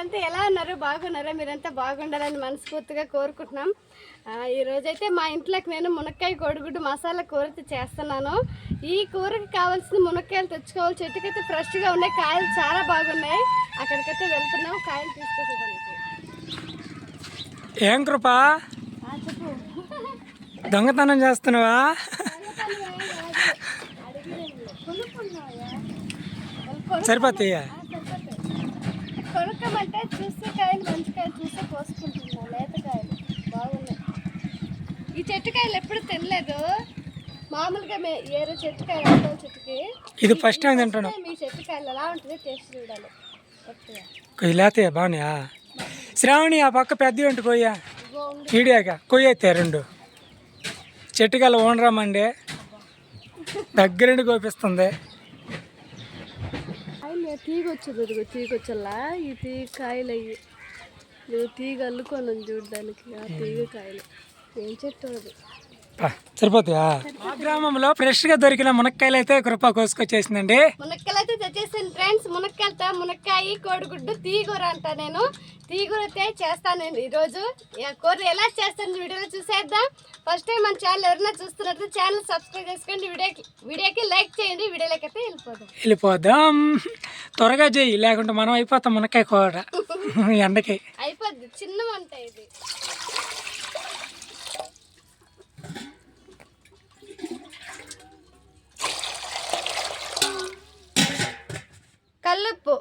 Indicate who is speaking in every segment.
Speaker 1: మీరంతా ఎలా ఉన్నారు? బాగున్నారా? మీరంతా బాగుండాలని మనస్ఫూర్తిగా కోరుకుంటున్నాం. ఆ, ఈ రోజైతే మా ఇంట్లోకి నేను మునక్కాయ కోడిగుడ్డు మసాలా కూర చేస్తున్నాను. ఈ కూరకి కావాల్సిన మునక్కాయలు తెచ్చుకోవాలి. చెట్టుకైతే ఫ్రెష్గా ఉన్నాయి. కాయలు చాలా బాగున్నాయి. అక్కడికైతే వెళ్తున్నాం. కాయలు తీసుకొచ్చేదానికి.
Speaker 2: ఏం కృప? దొంగతనం చేస్తున్నావా? సరిపోతాయా?
Speaker 1: చూస్తే కాయలు చూస్తే కోసుకుంటున్నా బాగున్నాయి. ఈ చెట్టు కాయలు ఎప్పుడు తినలేదు. మామూలుగా మే ఏరే చెట్టుకి.
Speaker 2: ఇది ఫస్ట్ టైం తింటున్నాం.
Speaker 1: మీ చెట్టు కాయలు ఎలా ఉంటుంది టేస్ట్ చూడాలి.
Speaker 2: బాగున్నాయా? శ్రావణి ఆ పక్క పెద్ద ఏంటి కొయ్యా. ఈడియాక కొయ్యి అయితే రెండు. చెట్టుకల్లా ఓనరామండి దగ్గరుండి కోపిస్తుంది.
Speaker 1: కాయలు తీగ వచ్చేది ఇదిగో తీగ వచ్చల్లా ఈ తీగ కాయలు అయ్యి. నువ్వు తీగ అల్లుకొని చూడడానికి ఆ తీగ కాయలు ఏం చెట్టు అది?
Speaker 2: సరిపోతాయా? మా గ్రామంలో ఫ్రెష్గా దొరికిన మునక్కాయలు అయితే కృప కోసుకొచ్చేసిందండి.
Speaker 1: మునక్కాయలు అయితే తెచ్చేసాను ఫ్రెండ్స్. మునక్కాయలతో మునక్కాయ కోడిగుడ్డు తీగూర అంట నేను. తీగూర అయితే చేస్తాను నేను ఈరోజు కూర ఎలా చేస్తాను వీడియోలో చూసేద్దాం. ఫస్ట్ టైం మన ఛానల్ ఎవరైనా చూస్తున్నట్టు ఛానల్ సబ్స్క్రైబ్ చేసుకోండి వీడియోకి వీడియోకి లైక్ చేయండి. వీడియోలోకి అయితే వెళ్ళిపోదాం.
Speaker 2: వెళ్ళిపోదాం. త్వరగా చెయ్యి లేకుంటే మనం అయిపోతాం మునక్కాయ కూర. ఎండకి.
Speaker 1: అయిపోద్ది. చిన్న వంట ఇది. కల్లుప్పు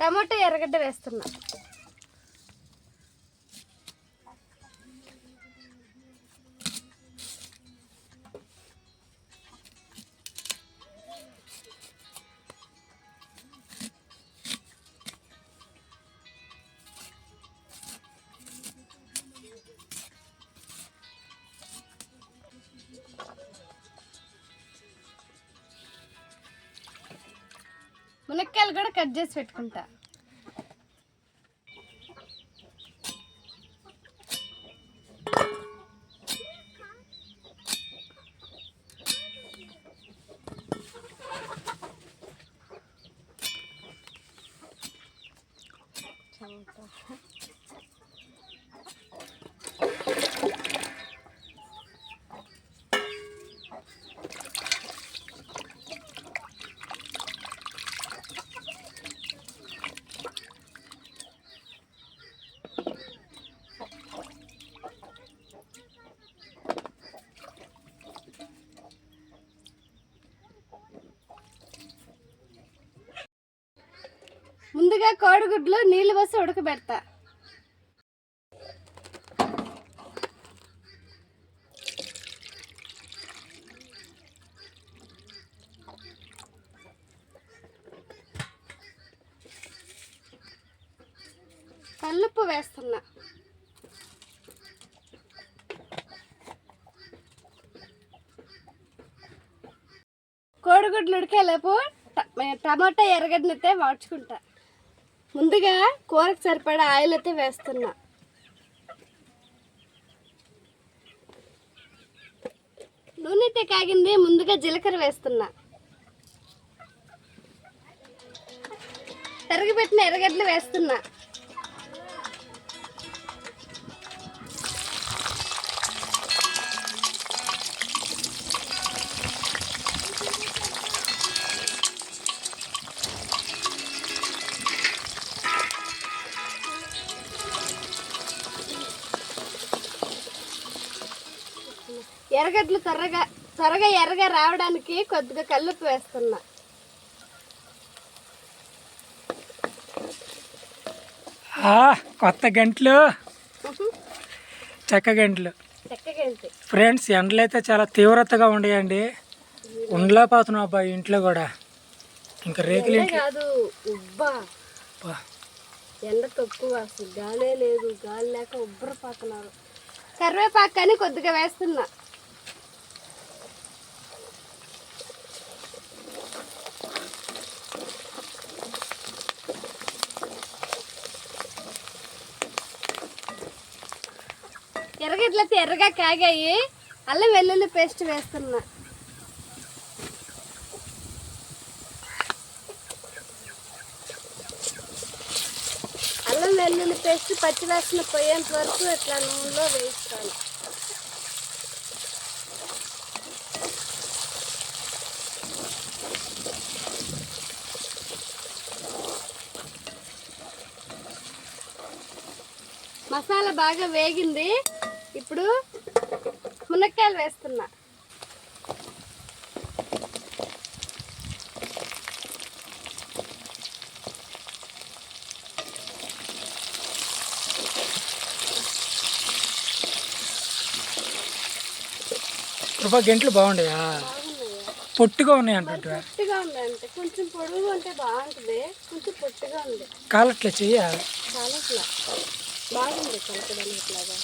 Speaker 1: టమాటో ఎర్రగడ్డ వేస్తున్నా. ఉల్లిపాయలు కూడా కట్ చేసి పెట్టుకుంటా. ముందుగా కోడిగుడ్లు నీళ్ళు పోసి ఉడకబెడతా. కల్లుప్పు వేస్తున్నా. కోడిగుడ్లు ఉడికేలోపు టమాటా ఎర్రగడ్డనైతే వాడ్చుకుంటా. ముందుగా కూరకు సరిపడా ఆయిల్ అయితే వేస్తున్నా. నూనె అయితే కాగింది ముందుగా జీలకర్ర వేస్తున్నా. తరిగిపెట్టిన ఎర్రగడ్డలు వేస్తున్నా. ఎర్రగడ్డలు త్వరగా త్వరగా ఎర్రగా రావడానికి కొద్దిగా కల్లుప్పు వేస్తున్నా.
Speaker 2: కొత్త గంటలు. చెక్క గంటలు. ఫ్రెండ్స్ ఎండలు అయితే చాలా తీవ్రతగా ఉండయండి. ఉండలేకపోతున్నాం అబ్బాయి ఇంట్లో కూడా. ఇంకా రేకులు
Speaker 1: కాదు ఉబ్బా. ఎండ తక్కువ అసలు గాలే లేదు. గాలి లేక ఉబ్బరపోతున్నారు. కరివేపాకు కానీ కొద్దిగా వేస్తున్నా. అయితే ఎర్రగా కాగాయి అల్లం వెల్లుల్లి పేస్ట్ వేస్తున్నా. అల్లం వెల్లుల్లి పేస్ట్ పచ్చి వేసిన పోయేంత వరకు ఇట్లా నూనెలో వేయిస్తాను మసాలా బాగా వేగింది. ఇప్పుడు మునక్కాయలు వేస్తున్నా.
Speaker 2: కృప గెంట్లు బాగుండయా? పొట్టుగా ఉన్నాయి అంటుంటా.
Speaker 1: పొట్టిగా ఉంది అంటే కొంచెం పొడుగు ఉంటే బాగుంటుంది కొంచెం పొట్టిగా ఉంది.
Speaker 2: కాలట్లే చెయ్య
Speaker 1: చాలా ఇట్లా బాగుంది కలపడానికి ఇట్లాగా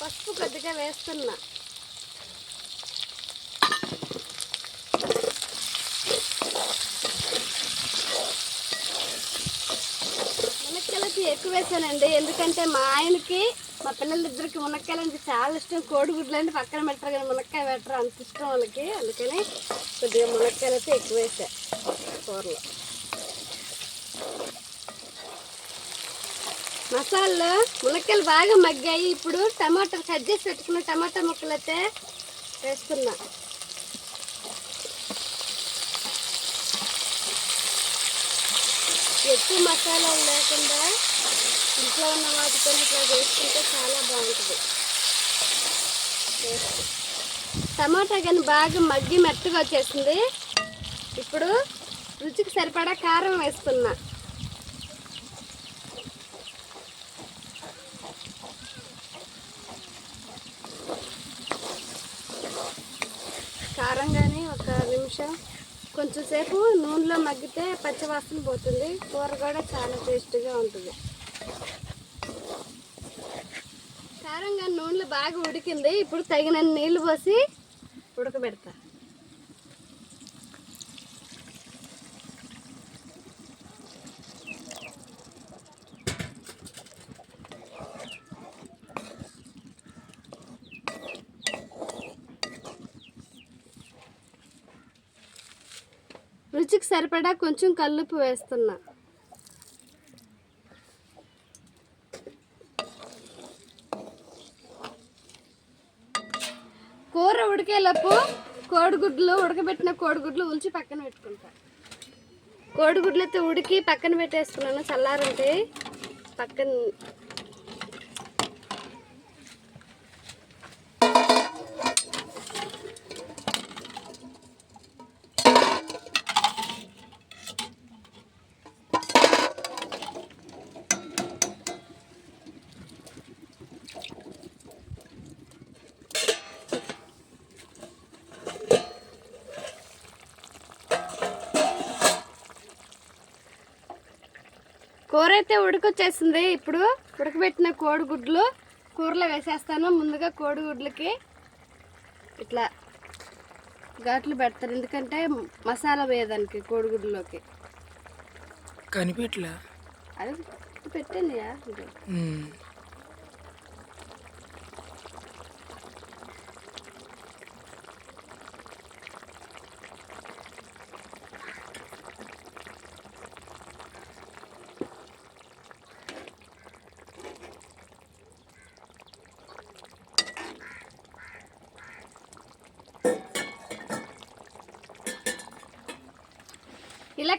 Speaker 1: పసుపు కొద్దిగా వేస్తున్నా. మునక్కాయలకి ఎక్కువ వేసానండి. ఎందుకంటే మా ఆయనకి మా పిల్లలిద్దరికి మునక్కాయలు అంటే చాలా ఇష్టం. కోడిగుడ్లు అంటే పక్కన పెట్టరు కానీ మునక్కాయ పెట్టరు. అంత ఇష్టం వాళ్ళకి. అందుకని కొద్దిగా మునక్కాయలు అయితే ఎక్కువ వేసా కూరలో. మసాలాలో మునక్కాయలు బాగా మగ్గాయి. ఇప్పుడు టమాటా కట్ చేసి పెట్టుకున్న టమాటా ముక్కలు అయితే వేస్తున్నా. ఎక్కువ మసాలాలు లేకుండా ఇంట్లో ఉన్న వాటితో ఇట్లా వేసుకుంటే చాలా బాగుంటుంది. టమాటా కానీ బాగా మగ్గి మెత్తగా వచ్చేసింది. ఇప్పుడు రుచికి సరిపడా కారం వేస్తున్నా కారం కానీ ఒక నిమిషం. కొంచెం సేపు నూనెలో మగ్గితే పచ్చవాసన పోతుంది. కూర కూడా చాలా టేస్ట్గా ఉంటుంది. కారంగా నూనెలో బాగా ఉడికింది. ఇప్పుడు తగినన్ని నీళ్ళు పోసి ఉడకబెడతా. రుచికి సరిపడా కొంచెం కల్లుపు వేస్తున్నా. కూర ఉడికేలోపు కోడిగుడ్లు ఉడకబెట్టిన కోడిగుడ్లు ఉంచి పక్కన పెట్టుకుంటా. కోడిగుడ్లతో ఉడికి పక్కన పెట్టేసుకున్నాను చల్లారంటే పక్కన కూర అయితే ఉడికొచ్చేసింది. ఇప్పుడు ఉడకబెట్టిన కోడిగుడ్లు కూరలో వేసేస్తాను. ముందుగా కోడిగుడ్లకి ఇట్లా ఘాట్లు పెడతారు. ఎందుకంటే మసాలా వేయడానికి కోడిగుడ్లోకి.
Speaker 2: కనిపెట్లా
Speaker 1: అది పెట్టండి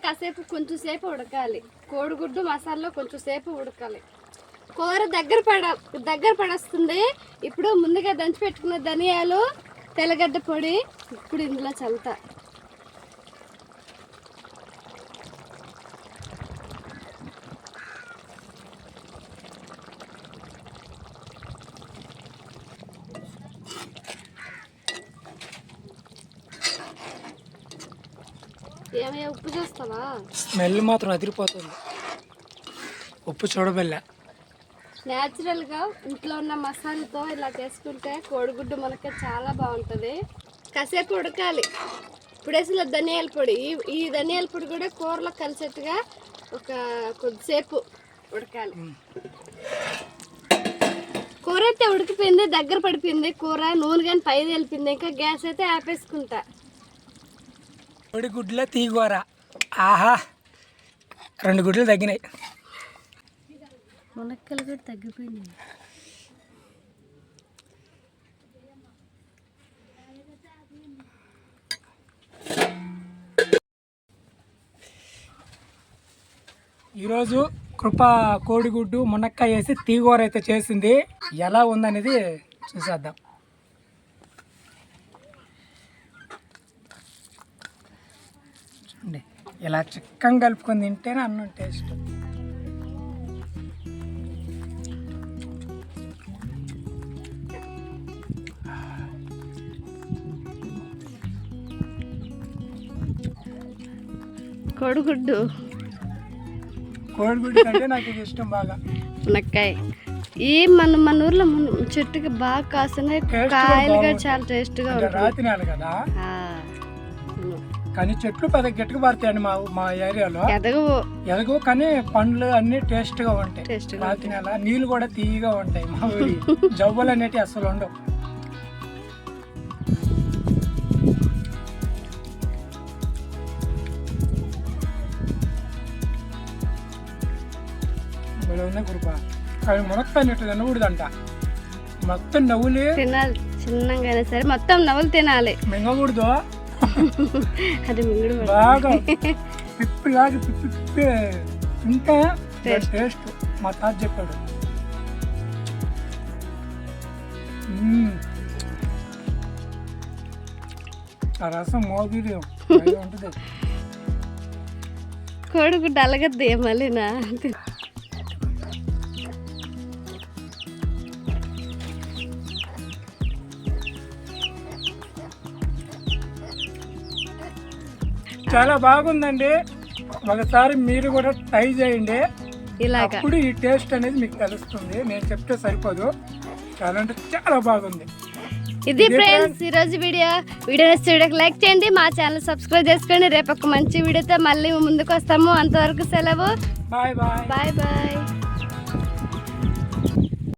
Speaker 1: కాసేపు కొంచెం సేపు ఉడకాలి. కోడిగుడ్డు మసాలాలో కొంచెం సేపు ఉడకాలి. కూర దగ్గర పడ దగ్గర పడేస్తుంది. ఇప్పుడు ముందుగా దంచి పెట్టుకున్న ధనియాలు తెల్లగడ్డ పొడి ఇప్పుడు ఇందులో చల్లుతా. ఉప్పు చేస్తావా?
Speaker 2: స్మెల్ మాత్రం అదిరిపోతుంది. ఉప్పు చూడబెల్ల.
Speaker 1: న్యాచురల్గా ఇంట్లో ఉన్న మసాలాతో ఇలా చేసుకుంటే కోడిగుడ్డు మనకి చాలా బాగుంటుంది. కాసేపు ఉడకాలి. ఇప్పుడు వేసిన ధనియాల పొడి. ఈ- ధనియాల పొడి కూడా కూరలో కలిసేట్టుగా ఒక కొద్దిసేపు ఉడకాలి. కూర అయితే ఉడికిపోయింది దగ్గర పడిపోయింది కూర. నూనె కానీ పై వెళ్ళిపోయింది. ఇంకా గ్యాస్ అయితే ఆపేసుకుంటా.
Speaker 2: గుడ్ల తీగూర. ఆహా రెండు గుడ్లు తగ్గినాయి.
Speaker 1: మునక్కాయలు కూడా తగ్గిపోయినాయి.
Speaker 2: ఈరోజు కృప కోడిగుడ్డు మునక్కాయ వేసి తీగూర అయితే చేసింది. ఎలా ఉందనేది చూసేద్దాం. చూడండి ఇలా చిక్కగా కలుపుకొని తింటేనే అన్నం టేస్ట్.
Speaker 1: కొడుగుడ్డు.
Speaker 2: కోడిగుడ్డు కంటే నాకు ఇది ఇష్టం బాగా.
Speaker 1: మునక్కాయ. ఈ మన మన ఊర్లో చెట్టుకి బాగా కాస్తున్నాయి
Speaker 2: Taste గా
Speaker 1: కాయలు కూడా
Speaker 2: బాగుంటాయి.
Speaker 1: చాలా టేస్ట్గా
Speaker 2: అంటే నేల కదా. కానీ చెట్లు పెద్ద గట్టిగా పడతాయండి మా మా ఏరియాలో.
Speaker 1: ఎదగవు.
Speaker 2: ఎదగవు కానీ పండ్లు అన్ని టేస్ట్గా ఉంటాయి.
Speaker 1: టేస్ట్గా
Speaker 2: రాతి నేల నీళ్ళు కూడా తీయగా ఉంటాయి మా ఊరి జవ్వలు అనేటివి అసలు ఉండవు. భలే ఉంది కృప కానీ మునక్కాయ నెట్టు తినకూడదంట. మొత్తం నవ్వులే.
Speaker 1: తినాలి. చిన్నగా అయినా సరే మొత్తం నవ్వులు తినాలి.
Speaker 2: మింగకూడదు.
Speaker 1: అది మింగుడు.
Speaker 2: బాగా పిప్పి లాగి పిప్పి పిప్పి తింటే టేస్ట్ మా తాత చెప్పాడు. ఆ రసం మోగిరి ఉంటుంది.
Speaker 1: కోడిగుడ్డు
Speaker 2: చాలా బాగుందండి. ఒకసారి మీరు కూడా ట్రై చేయండి.
Speaker 1: ఇలాగా.
Speaker 2: అప్పుడు ఈ టేస్ట్ అనేది మీకు తెలుస్తుంది. నేను చెప్తే సరిపోదు. చాలా అంటే చాలా బాగుంది.
Speaker 1: ఇది ఫ్రెండ్స్ ఈ రోజు వీడియో. వీడియో నచ్చితే వీడియోకి లైక్ చేయండి. మా ఛానల్ సబ్స్క్రైబ్ చేసుకోండి. రేపు ఒక మంచి వీడియోతో మళ్ళీ ముందుకు వస్తాము. అంతవరకు సెలవు.
Speaker 2: Bye bye.
Speaker 1: Bye bye.